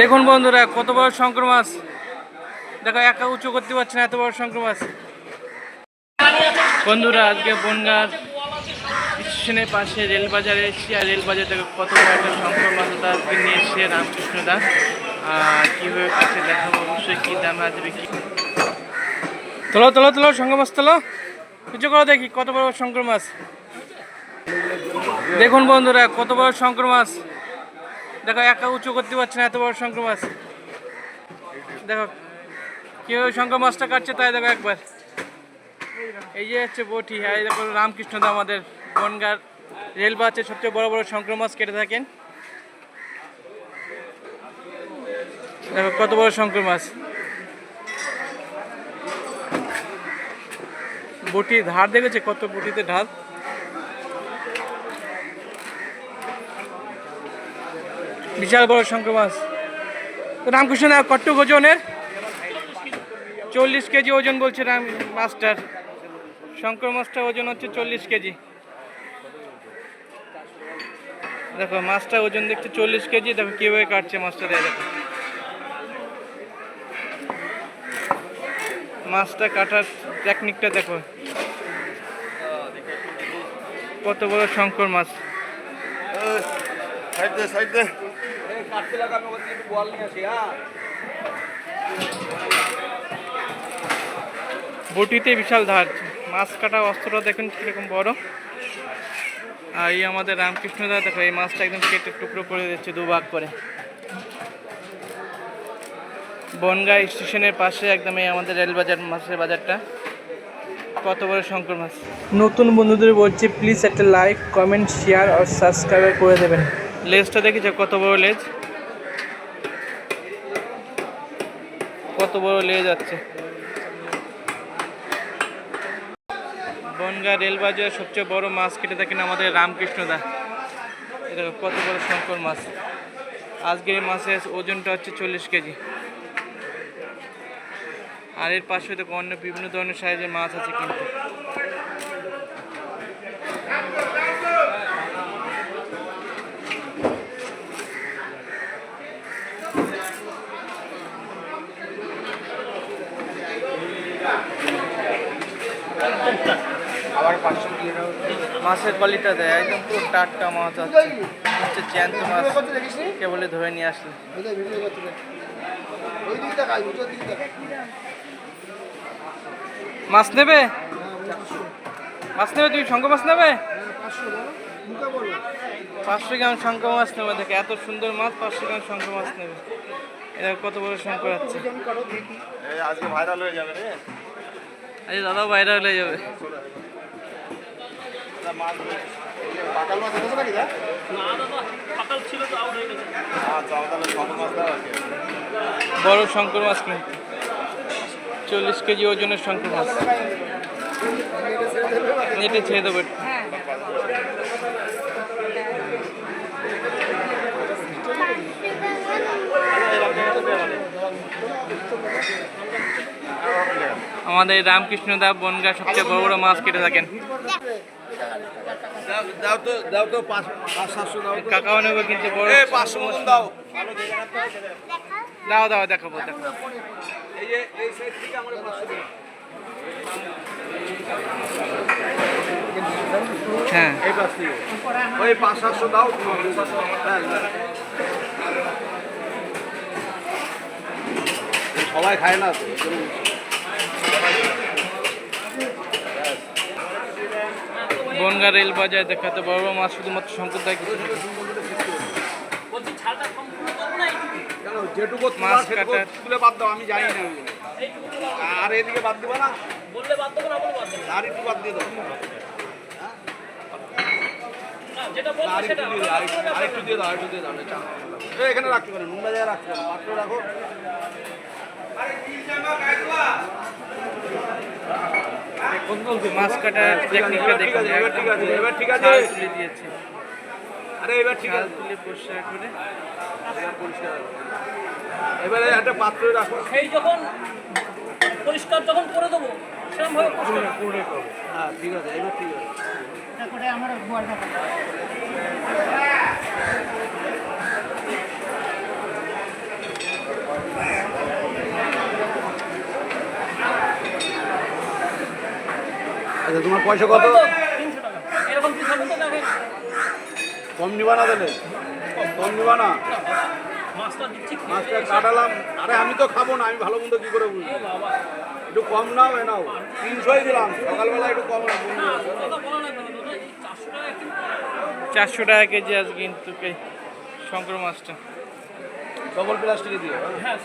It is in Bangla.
দেখুন বন্ধুরা, কত বড় শঙ্কর মাছ। দেখো, একা উঁচু করতে পারছে না, এত বড় শঙ্কর মাছ। বন্ধুরা, আজকে বনগার স্টেশনের পাশে রেল বাজারে এসেছি, আর রেল বাজার থেকে কত বড় একটা শঙ্কর মাছ ওটা আজকে নিয়ে এসছে রামকৃষ্ণ দাস। কীভাবে কাছে দেখাবো, অবশ্যই কী দাম আছে বিক্রি তোলো তোলো তোলো, শঙ্কর মাছ তোলো। কিছু করো দেখি, কত বড় শঙ্কর মাছ। দেখুন বন্ধুরা, কত বড় শঙ্কর মাছ। দেখো, একা উঁচু করতে পারছে না, এত বড় শঙ্কর মাছ। দেখো কীভাবে শঙ্কর মাছটা কাটছে, তাই দেখো একবার। এই যে হচ্ছে বটি এই দেখো রামকৃষ্ণ দা আমাদের বনগার রেল বাসে সবচেয়ে বড় বড় শঙ্কর মাছ কেটে থাকেন। দেখো, কত বড় শঙ্কর মাছ। বটি ধার দেখেছে? কত বটিতে ঢাল বিশাল বড় শঙ্কর মাছ। তো রামকৃষ্ণ দা কট্টুক ওজনের চল্লিশ কেজি ওজন বলছে রাম মাছটার শঙ্কর মাছটার ওজন হচ্ছে চল্লিশ কেজি। দেখো মাছটা ওজন দেখছে চল্লিশ কেজি, দেখো কীভাবে কাটছে মাছটা দেয় দেখো। মাছটা কাটার টেকনিকটা দেখো। কত বড় শঙ্কর মাছ। সাইড দে সাইড দে। বটিতে বিশাল ধার। মাছ কাটা অস্ত্রটা দেখুন কীরকম বড়। আর এই আমাদের রামকৃষ্ণ দা দেখো এই মাছটা একদম কেটে টুকরো করে দিচ্ছে দুভাগ করে। বনগাঁ স্টেশনের পাশে একদম এই আমাদের রেলবাজার মাছের বাজারটা। কত বড় শঙ্কর মাছ। নতুন বন্ধুদের বলছি প্লিজ একটা লাইক কমেন্ট শেয়ার আর সাবস্ক্রাইব করে দেবেন। লেজটা দেখেছ? কত বড় লেজ? বড় লেজ যাচ্ছে বনগা রেলবাজার সবচেয়ে বড় মাছ কেটে থাকেন আমাদের রামকৃষ্ণদা এটা কত বড় শঙ্কর মাছ। আজকের এই মাছের ওজনটা হচ্ছে চল্লিশ কেজি। আর এর পাশে তো অন্য বিভিন্ন ধরনের সাইজের মাছ আছে কিন্তু। মাছের কোয়ালিটা দেয় একদম পুরো টাটকা মাছ আছে। হচ্ছে জ্যান্ত মাছ। কেবলে ধরে নিয়ে আসলে। মাছ নেবে? মাছ নেবে? তুমি শঙ্খ মাছ নেবে? পাঁচশো গ্রাম শঙ্খ মাছ নেবে। দেখে এত সুন্দর মাছ পাঁচশো গ্রাম শঙ্খ মাছ নেবে। এটা কত বড় শঙ্খ আছে। আজকে ভাইরাল হয়ে যাবে রে। আরে দাদা ভাইরাল হয়ে যাবে। মাছ পাকাল আচ্ছা তাহলে ছোট মাছ দাও আছে বড় শঙ্কর মাছ কিন্তু। চল্লিশ কেজি ওজনের শঙ্কর মাছ। নেটে ছেড়ে দেবো আমাদের রামকৃষ্ণ দা বনগা সবচেয়ে বড় বড় মাছ কেটে থাকেন। দাও তো দাও তো পাঁচ পাঁচ সাতশো দাও কাকাও নেবে কিন্তু বড়। পাঁচশো মতন দাও। দাও দাও দেখাবো দেখাবো। এই যে এই সাইড থেকে আমরা পাঁচশো হ্যাঁ। এই পাঁচ থেকে ওই পাঁচ সাতশো দাও। ব্যাস, ব্যাস। সবাই খায় না তো বনগা রেল বাজার দেখাতে পারব মাছ শুধুমাত্র শঙ্কর দায় কিছু মাছ তুলে বাদ দাও আমি আর এদিকে বাদ না আর একটু দিয়ে দাও আর একটু দিয়ে দাও, আর একটু- আর একটু দিয়ে দাও, এখানে রাখতে পারো নোংরা জায়গায় রাখতে পারো পাত্র রাখো মাছ কাটার টেকনিকটা এবার ঠিক দেখুন। আছে, এবার ঠিক আছে, এবার ঠিক আছে। তুলে দিয়েছে। আরে এবার ঠিক আছে। তুলে পরিষ্কার করে পরিষ্কার এবারে একটা পাত্রে রাখো সেই যখন পরিষ্কার যখন করে দেবো সেরকম ভাবে পরিষ্কার হ্যাঁ ঠিক আছে এবার ঠিক আছে। আমার আচ্ছা তোমার পয়সা কত? কম নিবা না তাহলে। কম নিবা না। মাছটা কাটালাম। আরে আমি তো খাব না আমি ভালো মন্দ কি করে বুঝব? একটু কম নাও এ নাও। তিনশোই দিলাম। সকালবেলা একটু কম চারশো টাকা কেজি। আজকে কিন্তু শঙ্কর মাছটা। ডবল প্লাস্টিকে দিও হ্যাঁ